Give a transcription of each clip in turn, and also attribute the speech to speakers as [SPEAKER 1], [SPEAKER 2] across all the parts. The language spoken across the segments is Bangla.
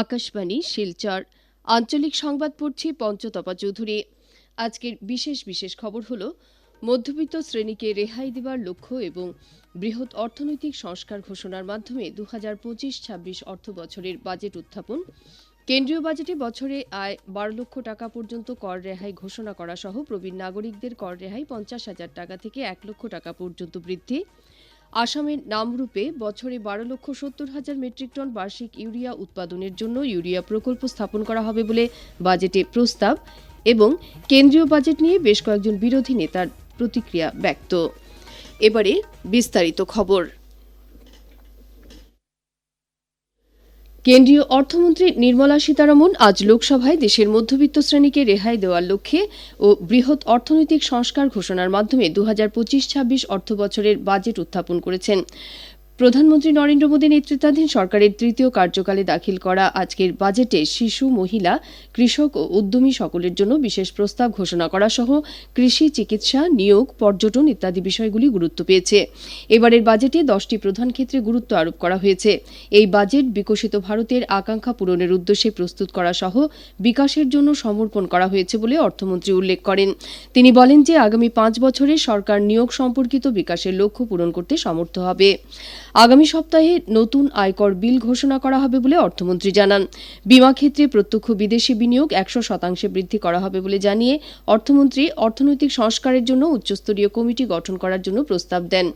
[SPEAKER 1] আকাশবাণী, শিলচর। আঞ্চলিক সংবাদ পড়ছি পঞ্চতপা চৌধুরী। আজকের বিশেষ বিশেষ খবর হল, মধ্যবিত্ত শ্রেণীকে রেহাই দেওয়ার লক্ষ্য এবং বৃহৎ অর্থনৈতিক সংস্কার ঘোষণার মাধ্যমে দু হাজার পঁচিশ ছাব্বিশ অর্থ বছরের বাজেট উত্থাপন। কেন্দ্রীয় বাজেটে বছরে আয় বারো লক্ষ টাকা পর্যন্ত কর রেহাই ঘোষণা করা সহ প্রবীণ নাগরিকদের কর রেহাই পঞ্চাশ হাজার টাকা থেকে এক লক্ষ টাকা পর্যন্ত বৃদ্ধি। আসামের নামরূপে বছরে বারো লক্ষ সত্তর হাজার মেট্রিক টন বার্ষিক ইউরিয়া উৎপাদনের জন্য ইউরিয়া প্রকল্প স্থাপন করা হবে বলে বাজেটে প্রস্তাব এবং কেন্দ্রীয় বাজেট নিয়ে বেশ কয়েকজন বিরোধী নেতার প্রতিক্রিয়া ব্যক্ত। এবারে বিস্তারিত খবর। কেন্দ্রীয় অর্থমন্ত্রী নির্মলা সীতারমন আজ লোকসভায় দেশের মধ্যবিত্ত শ্রেণীকে রেহাই দেওয়ার লক্ষ্যে ও বৃহৎ অর্থনৈতিক সংস্কার ঘোষণার মাধ্যমে দু হাজার পঁচিশ ছাব্বিশ অর্থবছরের বাজেট উত্থাপন করেছেন। প্রধানমন্ত্রী নরেন্দ্র মোদী নেতৃত্বাধীন সরকারের তৃতীয় কার্যকালে দাখিল করা আজকের বাজেটে শিশু, মহিলা, কৃষক ও উদ্যমী সকলের জন্য বিশেষ প্রস্তাব ঘোষণা করা সহ কৃষি, চিকিৎসা, নিয়োগ, পর্যটন ইত্যাদি বিষয়গুলি গুরুত্ব পেয়েছে। এবারের বাজেটে দশটি প্রধান ক্ষেত্রে গুরুত্ব আরোপ করা হয়েছে। এই বাজেট বিকশিত ভারতের আকাঙ্ক্ষা পূরণের উদ্দেশ্যে প্রস্তুত করা সহ বিকাশের জন্য সমর্পণ করা হয়েছে বলে অর্থমন্ত্রী উল্লেখ করেন। তিনি বলেন যে আগামী পাঁচ বছরে সরকার নিয়োগ সম্পর্কিত বিকাশের লক্ষ্য পূরণ করতে সমর্থ হবে। আগামী সপ্তাহে নতুন আয়কর বিল ঘোষণা করা হবে বলে অর্থমন্ত্রী জানান। বিমা ক্ষেত্রে প্রত্যক্ষ বিদেশি বিনিয়োগ একশো শতাংশে বৃদ্ধি করা হবে বলে জানিয়ে অর্থমন্ত্রী অর্থনৈতিক সংস্কারের জন্য উচ্চস্তরীয় কমিটি গঠন করার জন্য প্রস্তাব দেন।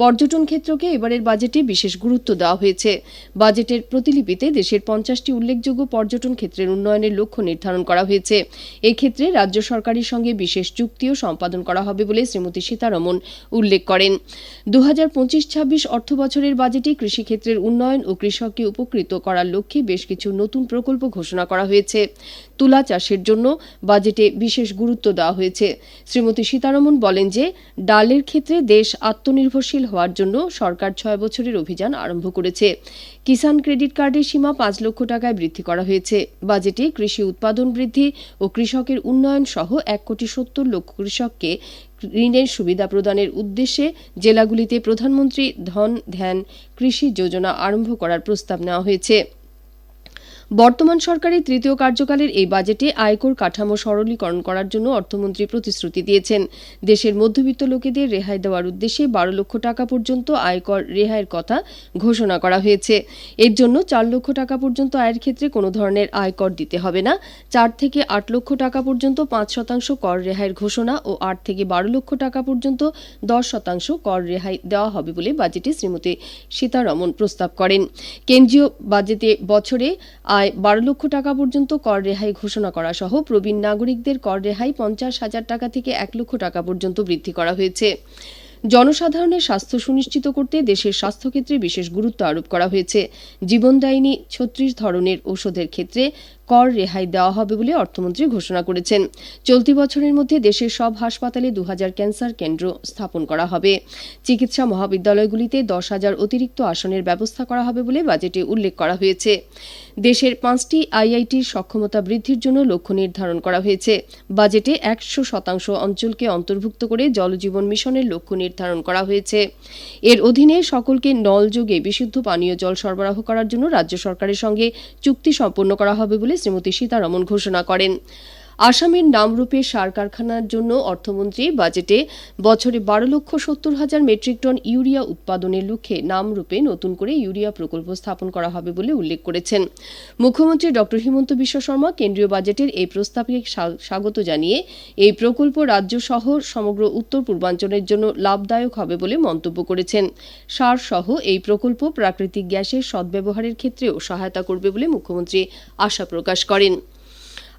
[SPEAKER 1] পর্যটন ক্ষেত্রকে এবারের বাজেটে বিশেষ গুরুত্ব দেওয়া হয়েছে। বাজেটের প্রতিলিপিতে দেশের পঞ্চাশটি উল্লেখযোগ্য পর্যটন ক্ষেত্রের উন্নয়নের লক্ষ্য নির্ধারণ করা হয়েছে। এক্ষেত্রে রাজ্য সরকারের সঙ্গে বিশেষ চুক্তিও সম্পাদন করা হবে বলে শ্রীমতী সীতারমন উল্লেখ করেন। দু হাজার পঁচিশ ছাব্বিশ অর্থ বছরের বাজেটে কৃষিক্ষেত্রের উন্নয়ন ও কৃষককে উপকৃত করার লক্ষ্যে বেশ কিছু নতুন প্রকল্প ঘোষণা করা হয়েছে। তুলা চাষের জন্য বাজেটে বিশেষ গুরুত্ব দেওয়া হয়েছে। শ্রীমতী সীতারমন বলেন যে, ডালের ক্ষেত্রে দেশ আত্মনির্ভরশীল হওয়ার জন্য সরকার ছয় বছরের অভিযান আরম্ভ করেছে। কিষাণ ক্রেডিট কার্ডের সীমা পাঁচ লক্ষ টাকায় বৃদ্ধি করা হয়েছে। বাজেটে কৃষি উৎপাদন বৃদ্ধি ও কৃষকের উন্নয়ন সহ এক কোটি সত্তর লক্ষ কৃষককে ঋণের সুবিধা প্রদানের উদ্দেশ্যে জেলাগুলিতে প্রধানমন্ত্রী ধন ধ্যান কৃষি যোজনা আরম্ভ করার প্রস্তাব নেওয়া হয়েছে। বর্তমান সরকারের তৃতীয় কার্যকালের এই বাজেটে আয়কর কাঠামো সরলীকরণ করার জন্য অর্থমন্ত্রী প্রতিশ্রুতি দিয়েছেন। দেশের মধ্যবিত্ত লোকেদের রেহাই দেওয়ার উদ্দেশ্যে বারো লক্ষ টাকা পর্যন্ত আয়কর রেহাইয়ের কথা ঘোষণা করা হয়েছে। এর জন্য চার লক্ষ টাকা পর্যন্ত আয়ের ক্ষেত্রে কোনো ধরনের আয়কর দিতে হবে না। চার থেকে আট লক্ষ টাকা পর্যন্ত পাঁচ শতাংশ কর রেহাইয়ের ঘোষণা ও আট থেকে বারো লক্ষ টাকা পর্যন্ত দশ শতাংশ কর রেহাই দেওয়া হবে বলে বাজেটে শ্রীমতী সীতারমন প্রস্তাব করেন। কেন্দ্রীয় বাজেটে বছরে আয় বারো লক্ষ টাকা পর্যন্ত কর রেহাই ঘোষণা করা সহ প্রবীণ নাগরিকদের কর রেহাই পঞ্চাশ হাজার টাকা থেকে এক লক্ষ টাকা পর্যন্ত বৃদ্ধি করা হয়েছে। জনসাধারণের স্বাস্থ্য সুনিশ্চিত করতে দেশের স্বাস্থ্যক্ষেত্রে বিশেষ গুরুত্ব আরোপ করা হয়েছে। জীবনদায়িনী ছত্রিশ ধরনের ঔষধের ক্ষেত্রে কর রেহাই দেওয়া হবে বলে অর্থমন্ত্রী ঘোষণা করেছেন। চলতি বছরের মধ্যে দেশের সব হাসপাতালে দু হাজার ক্যান্সার কেন্দ্র স্থাপন করা হবে। চিকিৎসা মহাবিদ্যালয়গুলিতে দশ হাজার অতিরিক্ত আসনের ব্যবস্থা করা হবে বলে বাজেটে উল্লেখ করা হয়েছে। দেশের পাঁচটি আইআইটির সক্ষমতা বৃদ্ধির জন্য লক্ষ্য নির্ধারণ করা হয়েছে। বাজেটে একশো শতাংশ অঞ্চলকে অন্তর্ভুক্ত করে জলজীবন মিশনের লক্ষ্য নির্ধারণ করা হয়েছে। এর অধীনে সকলকে নলযোগে বিশুদ্ধ পানীয় জল সরবরাহ করার জন্য রাজ্য সরকারের সঙ্গে চুক্তি সম্পন্ন করা হবে বলে শ্রীমতী সীতারমন ঘোষণা করেন। আসামের নামরূপে সার কারখানার জন্য অর্থমন্ত্রী বাজেটে বছরে বারো লক্ষ সত্তর হাজার মেট্রিক টন ইউরিয়া উৎপাদনের লক্ষ্যে নামরূপে নতুন করে ইউরিয়া প্রকল্প স্থাপন করা হবে বলে উল্লেখ করেছেন। মুখ্যমন্ত্রী ড হিমন্ত বিশ্ব শর্মা কেন্দ্রীয় বাজেটের এই প্রস্তাবকে স্বাগত জানিয়ে এই প্রকল্প রাজ্য সহ সমগ্র উত্তর পূর্বাঞ্চলের জন্য লাভদায়ক হবে বলে মন্তব্য করেছেন। সার সহ এই প্রকল্প প্রাকৃতিক গ্যাসের সদ্ব্যবহারের ক্ষেত্রেও সহায়তা করবে বলে মুখ্যমন্ত্রী আশা প্রকাশ করেন।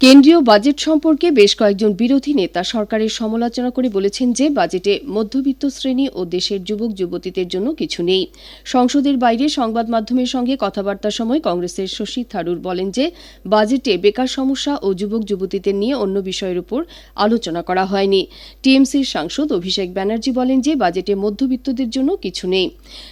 [SPEAKER 1] কেন্দ্রীয় বাজেট সম্পর্কে বেশ কয়েকজন বিরোধী নেতা সরকারের সমালোচনা করে বলেছেন যে বাজেটে মধ্যবিত্ত শ্রেণি ও দেশের যুবক যুবতীদের জন্য কিছু নেই। সংসদের বাইরে সংবাদ মাধ্যমের সঙ্গে কথাবার্তার সময় কংগ্রেসের শশী থারুর বলেন যে বাজেটে বেকার সমস্যা ও যুবক যুবতীদের নিয়ে অন্য বিষয়ের উপর আলোচনা করা হয়নি। টিএমসির সাংসদ অভিষেক ব্যানার্জি বলেন যে বাজেটে মধ্যবিত্তদের জন্য কিছু নেই।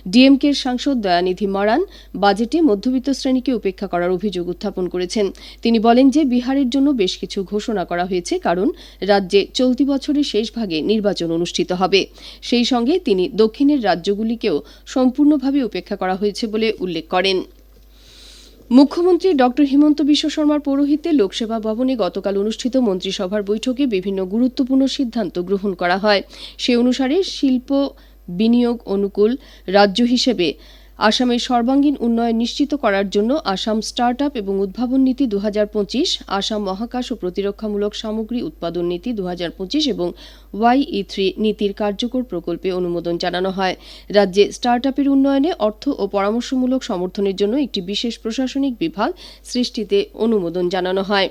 [SPEAKER 1] ডিএমকের সাংসদ দয়ানিধি মারান বাজেটে মধ্যবিত্ত শ্রেণীকে উপেক্ষা করার অভিযোগ উত্থাপন করেছেন। তিনি বলেন যে বিহারের জন্য বেশ কিছু ঘোষণা করা হয়েছে, কারণ রাজ্যে চলতি বছরের শেষ ভাগে নির্বাচন অনুষ্ঠিত হবে। সেই সঙ্গে তিনি দক্ষিণের রাজ্যগুলিকেও সম্পূর্ণভাবে উপেক্ষা করা হয়েছে বলে উল্লেখ করেন। মুখ্যমন্ত্রী ড. হিমন্ত বিশ্ব শর্মার পৌরোহিত্যে লোকসেবা ভবনে গতকাল অনুষ্ঠিত মন্ত্রিসভার বৈঠকে বিভিন্ন গুরুত্বপূর্ণ সিদ্ধান্ত গ্রহণ করা হয়। সে অনুসারে শিল্প বিনিয়োগ অনুকূল রাজ্য হিসেবে আসামের সর্বাঙ্গীন উন্নয়ন নিশ্চিত করার জন্য আসাম স্টার্ট আপ এবং উদ্ভাবন নীতি দু হাজার পঁচিশ, আসাম মহাকাশ ও প্রতিরক্ষামূলক সামগ্রী উৎপাদন নীতি দু হাজার পঁচিশ এবং ওয়াই ই থ্রি নীতির কার্যকর প্রকল্পে অনুমোদন জানানো হয়। রাজ্যে স্টার্ট আপের উন্নয়নে অর্থ ও পরামর্শমূলক সমর্থনের জন্য একটি বিশেষ প্রশাসনিক বিভাগ সৃষ্টিতে অনুমোদন জানানো হয়।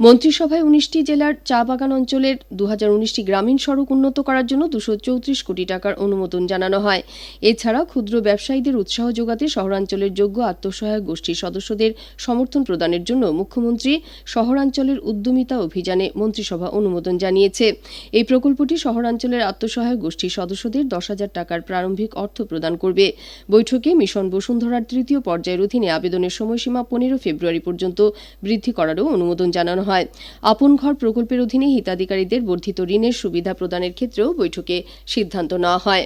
[SPEAKER 1] মন্ত্রিসভায় উনিশটি জেলার চা বাগান অঞ্চলের দু উনিশটি গ্রামীণ সড়ক উন্নত করার জন্য দুশো চৌত্রিশ কোটি টাকার অনুমোদন জানানো হয়। এছাড়া ক্ষুদ্র ব্যবসায়ীদের উৎসাহ যোগাতে শহরাঞ্চলের যোগ্য আত্মসহায়ক গোষ্ঠীর সদস্যদের সমর্থন প্রদানের জন্য মুখ্যমন্ত্রী শহরাঞ্চলের উদ্যমিতা অভিযানে মন্ত্রিসভা অনুমোদন জানিয়েছে। এই প্রকল্পটি শহরাঞ্চলের আত্মসহায়ক গোষ্ঠীর সদস্যদের দশ হাজার টাকার প্রারম্ভিক অর্থ প্রদান করবে। বৈঠকে মিশন বসুন্ধরার তৃতীয় পর্যায়ের অধীনে আবেদনের সময়সীমা পনেরো ফেব্রুয়ারি পর্যন্ত বৃদ্ধি করারও অনুমোদন জানানো হয়। আপন ঘর প্রকল্পের অধীনে হিতাধিকারীদের বর্ধিত ঋণের সুবিধা প্রদানের ক্ষেত্রেও বৈঠকে সিদ্ধান্ত নেওয়া হয়।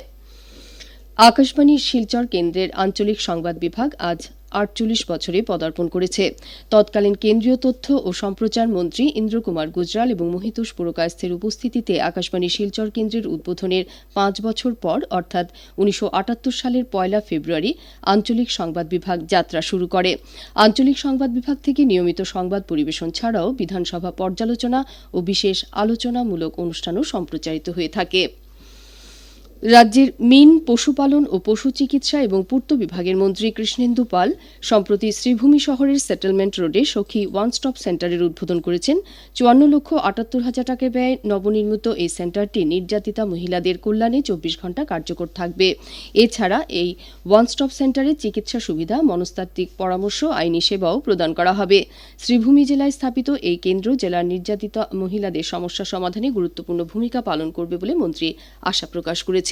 [SPEAKER 1] আকাশবাণী শিলচর কেন্দ্রের আঞ্চলিক সংবাদ বিভাগ আজ আটচল্লিশ বছরে পদার্পণ করেছে। তৎকালীন কেন্দ্রীয় তথ্য ও সম্প্রচার মন্ত্রী ইন্দ্রকুমার গুজরাল এবং মহিতোষ পুরকায়স্থের উপস্থিতিতে আকাশবাণী শিলচর কেন্দ্রের উদ্বোধনের পাঁচ বছর পর, অর্থাৎ উনিশশো আটাত্তর সালের পয়লা ফেব্রুয়ারি, আঞ্চলিক সংবাদ বিভাগ যাত্রা শুরু করে। আঞ্চলিক সংবাদ বিভাগ থেকে নিয়মিত সংবাদ পরিবেশন ছাড়াও বিধানসভা পর্যালোচনা ও বিশেষ আলোচনামূলক অনুষ্ঠানও সম্প্রচারিত হয়ে থাকে। রাজ্যের মিন পশুপালন ও পশু চিকিৎসা এবং পূর্ত বিভাগের মন্ত্রী কৃষ্ণেন্দু পাল সম্প্রতি শ্রীভূমি শহরের সেটেলমেন্ট রোডে সখী ওয়ান স্টপ সেন্টারের উদ্বোধন করেছেন। চুয়ান্ন লক্ষ আটাত্তর হাজার টাকা ব্যয় নবনির্মিত এই সেন্টারটি নির্যাতিতা মহিলাদের কল্যাণে চব্বিশ ঘণ্টা কার্যকর থাকবে। এছাড়া এই ওয়ান স্টপ সেন্টারে চিকিৎসা সুবিধা, মনস্তাত্ত্বিক পরামর্শ, আইনি সেবাও প্রদান করা হবে। শ্রীভূমি জেলায় স্থাপিত এই কেন্দ্র জেলার নির্যাতিতা মহিলাদের সমস্যা সমাধানে গুরুত্বপূর্ণ ভূমিকা পালন করবে বলে মন্ত্রী আশা প্রকাশ করেছেন।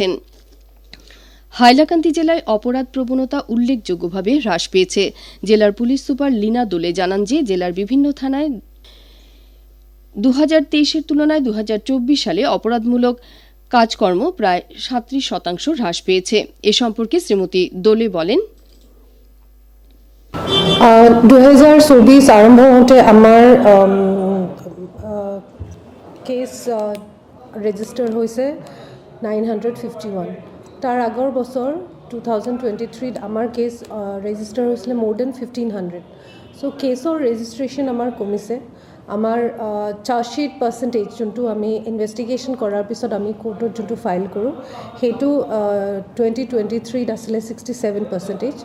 [SPEAKER 1] হাইলাকান্দি জেলায় অপরাধ প্রবণতা উল্লেখযোগ্যভাবে হ্রাস পেয়েছে। জেলার পুলিশ সুপার লীনা দোলে জানান যে, জেলার বিভিন্ন থানায় দু হাজার তেইশের তুলনায় দু সালে অপরাধমূলক কাজকর্ম প্রায় সাত্রিশ শতাংশ হ্রাস পেয়েছে। এ সম্পর্কে শ্রীমতী দোলে বলেন
[SPEAKER 2] দুহেজাৰ চৌবিছ আৰম্ভ হওঁতে আমাৰ case nine hundred fifty one. তাৰ আগৰ বছৰ, টু থাউজেণ্ড টুৱেণ্টি থ্ৰীত আমাৰ কেছ ৰেজিষ্টাৰ হৈছিলে মোৰ দেন ফিফটিন হাণ্ড্ৰেড চ' কেছৰ ৰেজিষ্ট্ৰেশ্যন আমাৰ কমিছে। আমাৰ চাৰ্জশ্বিট পাৰ্চেণ্টেজ যোনটো আমি ইনভেষ্টিগেশ্যন কৰাৰ পিছত আমি কোৰ্টত যোনটো ফাইল কৰোঁ, সেইটো টুৱেণ্টি টুৱেণ্টি থ্ৰীত আছিলে ছিক্সটি ছেভেন পাৰ্চেণ্টেজ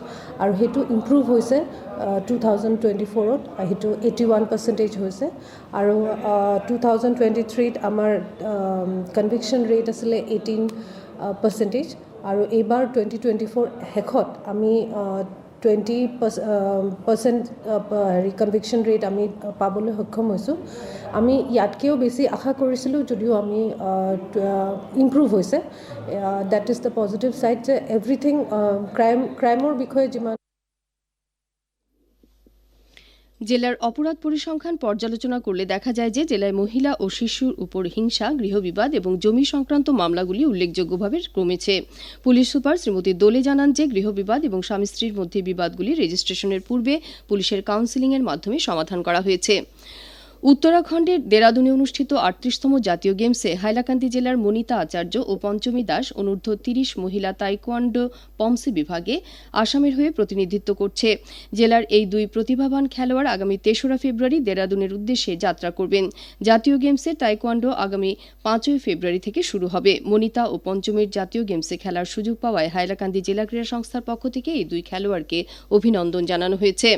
[SPEAKER 2] আৰু সেইটো ইম্প্ৰুভ হৈছে টু থাউজেণ্ড টুৱেণ্টি ফ'ৰত সেইটো এইটি ওৱান পাৰ্চেণ্টেজ হৈছে আৰু টু থাউজেণ্ড টুৱেণ্টি থ্ৰীত আমাৰ কনভিকশ্যন ৰেট আছিলে এইটিন পাৰ্চেণ্টেজ আৰু এইবাৰ টুৱেণ্টি টুৱেণ্টি ফ'ৰ শেষত আমি টুৱেণ্টি পাৰ্চেণ্ট হেৰি কনভিকশ্যন ৰেট আমি পাবলৈ সক্ষম হৈছোঁ। আমি ইয়াতকৈও বেছি আশা কৰিছিলোঁ যদিও আমি ইম্প্ৰুভ হৈছে। That is the positive side যে এভৰিথিং ক্ৰাইম ক্ৰাইমৰ বিষয়ে যিমান
[SPEAKER 1] জেলার অপরাধ পরিসংখ্যান পর্যালোচনা করলে দেখা যায় যে জেলায় মহিলা ও শিশুর উপর হিংসা, গৃহবিবাদ এবং জমি সংক্রান্ত মামলাগুলি উল্লেখযোগ্যভাবে কমেছে পুলিশ সুপার শ্রীমতী দোলে জানান যে গৃহবিবাদ এবং স্বামী স্ত্রীর মধ্যে বিবাদগুলি রেজিস্ট্রেশনের পূর্বে পুলিশের কাউন্সিলিংয়ের মাধ্যমে সমাধান করা হয়েছে। উত্তরাখণ্ডের দেরাদুনে অনুষ্ঠিত আটত্রিশতম জাতীয় গেমসে হাইলাকান্দি জেলার মনিতা আচার্য ও পঞ্চমী দাস অনূর্ধ্ব তিরিশ মহিলা তাইকোয়ান্ডো পমসি বিভাগে আসামের হয়ে প্রতিনিধিত্ব করছে। জেলার এই দুই প্রতিভাবান খেলোয়াড় আগামী তেসরা ফেব্রুয়ারি দেরাদুনের উদ্দেশ্যে যাত্রা করবেন। জাতীয় গেমসে তাইকোয়ান্ডো আগামী পাঁচই ফেব্রুয়ারি থেকে শুরু হবে। মনিতা ও পঞ্চমীর জাতীয় গেমসে খেলার সুযোগ পাওয়ায় হাইলাকান্দি জেলা ক্রীড়া সংস্থার পক্ষ থেকে এই দুই খেলোয়াড়কে অভিনন্দন জানানো হয়েছে।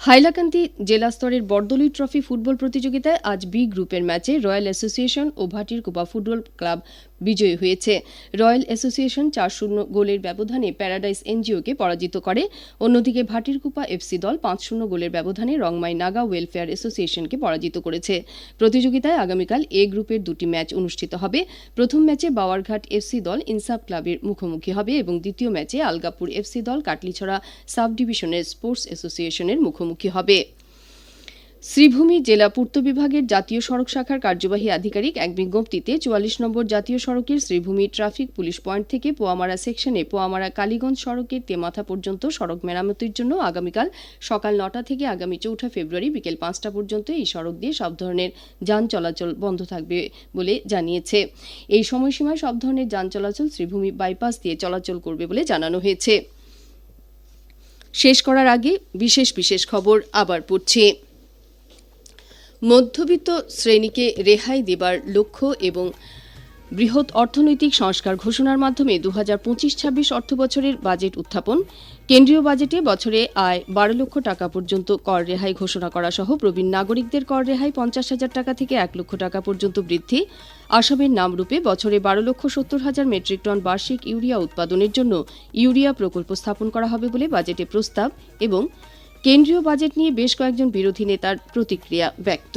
[SPEAKER 1] হাইলাকান্দি জেলা স্তরের বরদলি ট্রফি ফুটবল প্রতিযোগিতায় আজ বি গ্রুপের ম্যাচে রয়্যাল অ্যাসোসিয়েশন ও ভাটিরকুপা ফুটবল ক্লাব বিজয়ী হয়েছে। রয়্যাল অ্যাসোসিয়েশন চার শূন্য গোলের ব্যবধানে প্যারাডাইস এনজিওকে পরাজিত করে। অন্যদিকে ভাটিরকুপা এফসি দল পাঁচ শূন্য গোলের ব্যবধানে রংমাই নাগা ওয়েলফেয়ার অ্যাসোসিয়েশনকে পরাজিত করেছে। প্রতিযোগিতায় আগামীকাল এ গ্রুপের দুটি ম্যাচ অনুষ্ঠিত হবে। প্রথম ম্যাচে বাওয়ারঘাট এফসি দল ইনসাফ ক্লাবের মুখোমুখি হবে এবং দ্বিতীয় ম্যাচে আলগাপুর এফসি দল কাটলিছড়া সাব ডিভিশনের স্পোর্টস অ্যাসোসিয়েশনের মুখোমুখি হবে। শ্রীভূমি জেলা পূর্ত বিভাগের জাতীয় সড়ক শাখার কার্যবাহী আধিকারিক এক বিজ্ঞপ্তিতে চুয়াল্লিশ নম্বর জাতীয় সড়কের শ্রীভূমি ট্রাফিক পুলিশ পয়েন্ট থেকে পোয়ামারা সেকশনে পোয়ামারা কালীগঞ্জ সড়কের তেমাথা পর্যন্ত সড়ক মেরামতির জন্য আগামীকাল সকাল নটা থেকে আগামী চৌঠা ফেব্রুয়ারি বিকেল পাঁচটা পর্যন্ত এই সড়ক দিয়ে সব ধরনের যান চলাচল বন্ধ থাকবে বলে জানিয়েছে। এই সময়সীমায় সব ধরনের যান চলাচল শ্রীভূমি বাইপাস দিয়ে চলাচল করবে বলে জানানো হয়েছে। শেষ করার আগে বিশেষ বিশেষ খবর আবার পড়ছি। মধ্যবিত্ত শ্রেণীকে রেহাই দেবার লক্ষ্য এবং বৃহৎ অর্থনৈতিক সংস্কার ঘোষণার মাধ্যমে দু হাজার পঁচিশ ছাব্বিশ অর্থবছরের বাজেট উত্থাপন, কেন্দ্রীয় বাজেটে বছরে আয় বারো লক্ষ টাকা পর্যন্ত কর রেহাই ঘোষণা করা সহ প্রবীণ নাগরিকদের কর রেহাই পঞ্চাশ হাজার টাকা থেকে এক লক্ষ টাকা পর্যন্ত বৃদ্ধি। আসামের নামরূপে বছরে বারো লক্ষ সত্তর হাজার মেট্রিক টন বার্ষিক ইউরিয়া উৎপাদনের জন্য ইউরিয়া প্রকল্প স্থাপন করা হবে বলে বাজেটে প্রস্তাব এবং কেন্দ্রীয় বাজেট নিয়ে বেশ কয়েকজন বিরোধী নেতার প্রতিক্রিয়া ব্যক্ত।